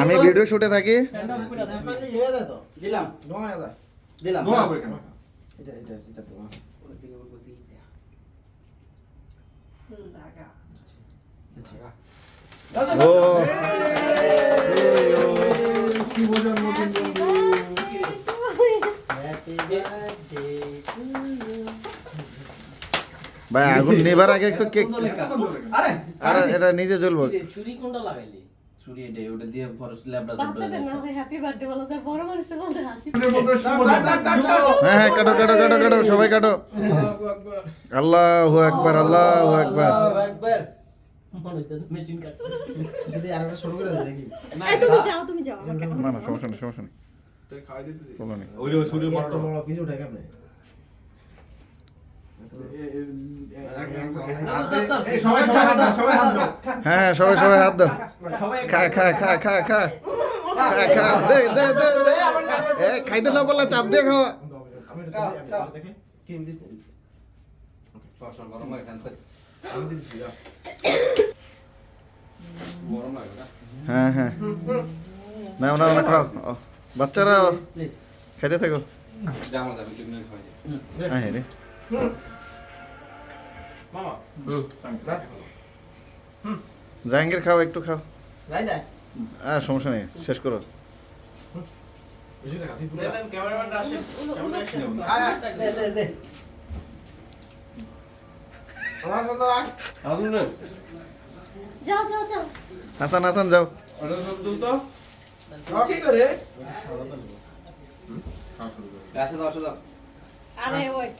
আমি ভিডিও শুটে থাকি। ভাই আগুন নেবার আগে একটু কেক আরে আরে এটা নিজে জ্বলবো। ছুরি কোনটা লাগাইলি। ছুরি এটাই ওটা দিয়ে ফরেস্ট ল্যাবটা বাচ্চাদের না হয় হ্যাপি বার্থডে বলা যায় বড় মানুষের বলতে হাসি। হ্যাঁ হ্যাঁ কাটো কাটো কাটো কাটো সবাই কাটো। আল্লাহ আকবার আল্লাহ না না সমস্যা নেই সমস্যা ওই সূর্য হাত দাও সবাই হাত দাও হ্যাঁ হ্যাঁ সবাই সবাই হাত দাও। খা খা খা। খা খা খা খা দে দে দে দে। এ খাইতে না বললা চাপ দিয়ে খাওয়া। হ্যাঁ হ্যাঁ। না না না খাও। বাচ্চারা খাইতে থাকো। হ্যাঁ রে। জাহাঙ্গীর। খাও একটু খাও। হ্যাঁ সমস্যা নেই শেষ করো। দে দে দে। যাও যাও যাও। হাসান হাসান যাও। দাও। আরে ওয়েট।